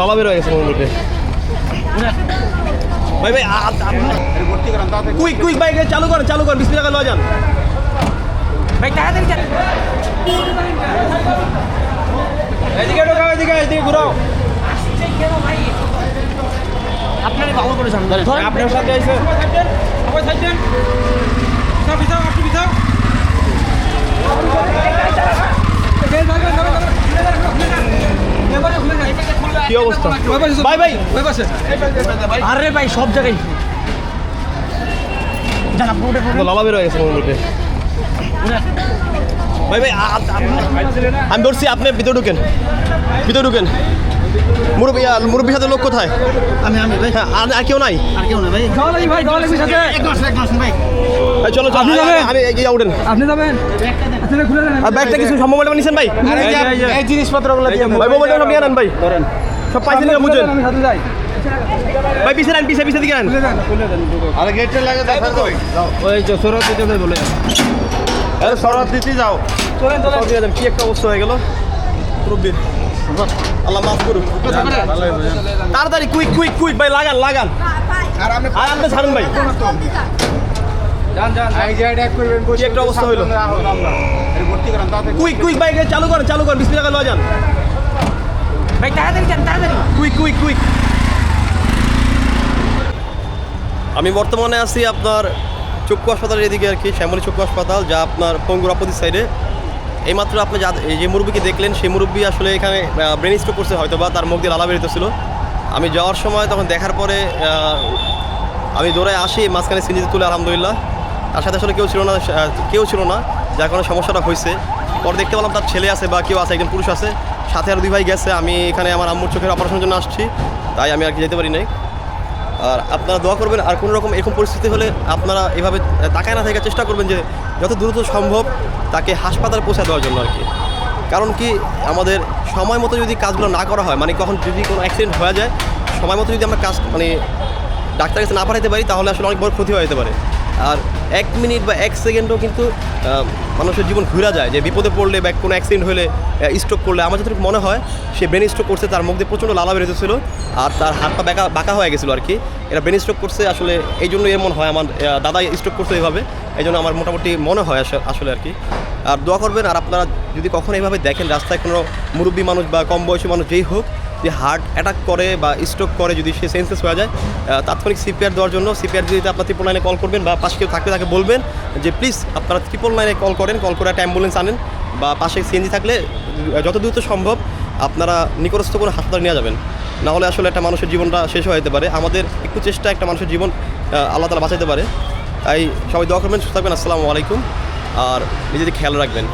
লালা বের হয়ে গেছে মোর মধ্যে ভাই ভাই কুইক কুইক ভাই চালু করেন চালু করেন বিশ টাকা লওয়া যান। ভাই তাড়াতাড়ি যান এদিকে ঢোকাও এদিকে এদিকে ঘুরাও। আপনারা ভালো করে আপনার সাথে আইসে কি অবস্থা? ভাই ভাই আরে ভাই সব জায়গায়। লালা বের হয়ে গেছে মোর ভাই ভাই আমি ধরছি আপনি ভিতরে ঢুকেন। ভিতরে ঢুকেন। মুরব্বী মুরব্বীর সাথে লোক কোথায়? আমি আমি ভাই। হ্যাঁ আর আর কেউ নাই? আর কেউ না ভাই। ভাই দল সাথে। এক মাস এক মাস ভাই। এই চলো চলো আপনি যাবেন? আমি এগিয়ে উঠেন। আপনি যাবেন? আচ্ছা খুলে দেন। আর ব্যাগটা কিছু সম্ভব হলে নিছেন ভাই? এই জিনিসপত্রগুলো দিয়ে ভাই মোবাইলটা নিয়ে নেন ভাই। সব পাইছেন না বুঝেন আমি সাথে যাই ভাই পিছিয়ে নেন পিছিয়ে পিছিয়ে দিকে নেন আরে গেটটা লাগে দেখা কই ওই যে সরত দিতে বলে আরে শরৎ দিতে যাও চলেন চলেন কি একটা অবস্থা হয়ে গেল মুরব্বী আল্লাহ মাফ করুন তাড়াতাড়ি কুইক কুইক কুইক ভাই লাগান লাগান আর আপনি আর আপনি ছাড়ুন ভাই একটা অবস্থা হইল? কুইক কুইক ভাই চালু করেন চালু করেন বিশ টাকা লওয়া যান ভাই তাড়াতাড়ি যান তাড়াতাড়ি কুইক কুইক কুইক আমি বর্তমানে আছি আপনার চক্ষু হাসপাতালের এদিকে আর কি, শ্যামলী চক্ষু হাসপাতাল, যা আপনার পঙ্গুর অপোজিট সাইডে এইমাত্র আপনি যা যে মুরব্বীকে দেখলেন, সেই মুরব্বী আসলে এখানে ব্রেন স্ট্রোক করছে হয়তো বা তার মুখ দিয়ে লালা বেরোতেছিল। আমি যাওয়ার সময় তখন দেখার পরে আমি দৌড়ায় আসি, মাঝখানে সিঞ্জিতে তুলে, আলহামদুলিল্লাহ। তার সাথে আসলে কেউ ছিল না কেউ ছিল না, যার কারণে সমস্যাটা হয়েছে। পরে দেখতে পেলাম তার ছেলে আছে বা কেউ আছে, একজন পুরুষ আছে। সাথে আর দুই ভাই গেছে, আমি এখানে আমার আম্মুর চোখের অপারেশনের জন্য আসছি, তাই আমি আর কি যেতে পারি নাই। আর আপনারা দোয়া করবেন, আর কোনো রকম এরকম পরিস্থিতি হলে আপনারা এভাবে তাকায় না থাকার চেষ্টা করবেন যে যত দ্রুত সম্ভব তাকে হাসপাতালে পৌঁছে দেওয়ার জন্য আর কি। কারণ কি, আমাদের সময় মতো যদি কাজগুলো না করা হয় মানে কখন যদি কোনো অ্যাক্সিডেন্ট হয়ে যায়, সময় মতো যদি আমরা কাজ মানে ডাক্তার কাছে না পাঠাতে পারি, তাহলে আসলে অনেক বড় ক্ষতি হয়ে যেতে পারে। আর এক মিনিট বা এক সেকেন্ডও কিন্তু মানুষের জীবন ঘুরা যায়। যে বিপদে পড়লে বা কোনো অ্যাক্সিডেন্ট হলে স্ট্রোক করলে, আমার যতটুকু মনে হয়, সে ব্রেন স্ট্রোক করছে, তার মুখ দিয়ে প্রচণ্ড লালা বেড়ে বেরোতেছিল আর তার হাত পা বাঁকা বাঁকা হয়ে গেছিল আর কি। এরা ব্রেন স্ট্রোক করছে, আসলে এই জন্য এমন হয় আমার দাদাই স্ট্রোক করছে এইভাবে এই জন্য আমার মোটামুটি মনে হয় আস- আসলে আর কি। আর দোয়া করবেন, আর আপনারা যদি কখনো এইভাবে দেখেন, রাস্তায় কোনো মুরব্বী মানুষ বা কম বয়সী মানুষ যেই হোক যে হার্ট অ্যাটাক করে বা স্ট্রোক করে যদি সে সেন্সেস হয়ে যায় তাৎক্ষণিক সিপিআর দেওয়ার জন্য সিপিআর যদি আপনার ট্রিপল লাইনে কল করবেন বা পাশে কেউ থাকলে তাকে বলবেন যে, প্লিজ, আপনারা ট্রিপল লাইনে কল করেন, কল করে একটা অ্যাম্বুলেন্স আনেন বা পাশে সিএনজি থাকলে যত দ্রুত সম্ভব আপনারা নিকটস্থ কোনো হাসপাতালে নিয়ে যাবেন। না হলে আসলে একটা মানুষের জীবনটা শেষ হয়ে যেতে পারে। আমাদের একটু চেষ্টা একটা মানুষের জীবন আল্লাহ তালা বাঁচাইতে পারে। তাই সবাই দোয়া করবেন, সুস্থ থাকবেন, আসসালামু আলাইকুম। আর নিজেদের খেয়াল রাখবেন।